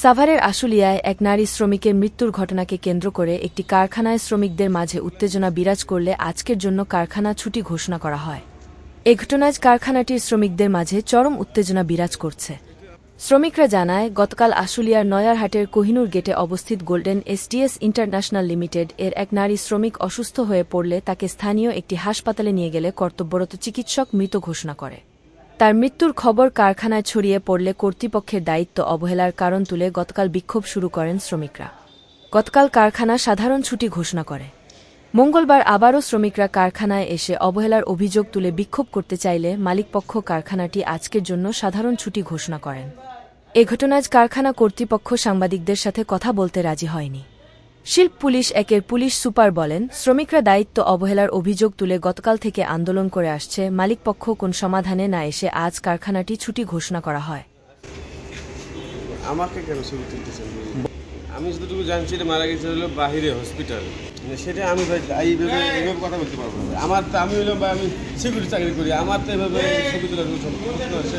সাভারের আশুলিয়ায় এক নারী শ্রমিকের মৃত্যুর ঘটনাকে কেন্দ্র করে একটি কারখানায় শ্রমিকদের মাঝে উত্তেজনা বিরাজ করলে আজকের জন্য কারখানা ছুটি ঘোষণা করা হয়। এ ঘটনায় কারখানাটির শ্রমিকদের মাঝে চরম উত্তেজনা বিরাজ করছে। শ্রমিকরা জানায়, গতকাল আশুলিয়ার নয়ারহাটের কোহিনুর গেটে অবস্থিত গোল্ডেন এসটিএস ইন্টারন্যাশনাল লিমিটেড এর এক নারী শ্রমিক অসুস্থ হয়ে পড়লে তাকে স্থানীয় একটি হাসপাতালে নিয়ে গেলে কর্তব্যরত চিকিৎসক মৃত ঘোষণা করে। তার মৃত্যুর খবর কারখানায় ছড়িয়ে পড়লে কর্তৃপক্ষের দায়িত্ব অবহেলার কারণ তুলে গতকাল বিক্ষোভ শুরু করেন শ্রমিকরা। গতকাল কারখানা সাধারণ ছুটি ঘোষণা করে। মঙ্গলবার আবারও শ্রমিকরা কারখানায় এসে অবহেলার অভিযোগ তুলে বিক্ষোভ করতে চাইলে মালিকপক্ষ কারখানাটি আজকের জন্য সাধারণ ছুটি ঘোষণা করেন। এ ঘটনায় কারখানা কর্তৃপক্ষ সাংবাদিকদের সাথে কথা বলতে রাজি হয়নি। শিল্প পুলিশ একের পুলিশ সুপার বলেন, শ্রমিকরা দায়িত্ব অবহেলার অভিযোগ তুলে গতকাল থেকে আন্দোলন করে আসছে। মালিকপক্ষ কোন সমাধানে না এসে আজ কারখানাটি ছুটি ঘোষণা করা হয়। আমাকে কেন ছবি তুলতেছেন আমি যতটুকু জানছি এটা মারা গেছে হলো বাহিরে হসপিটাল সেটা আমি ভাই এইভাবে এইভাবে কথা বলতে পারব আমার তো আমি হলাম বা আমি সিকিউরিটি চাকরি করি। আমার তো এভাবে ছবি তোলার কোনো আছে?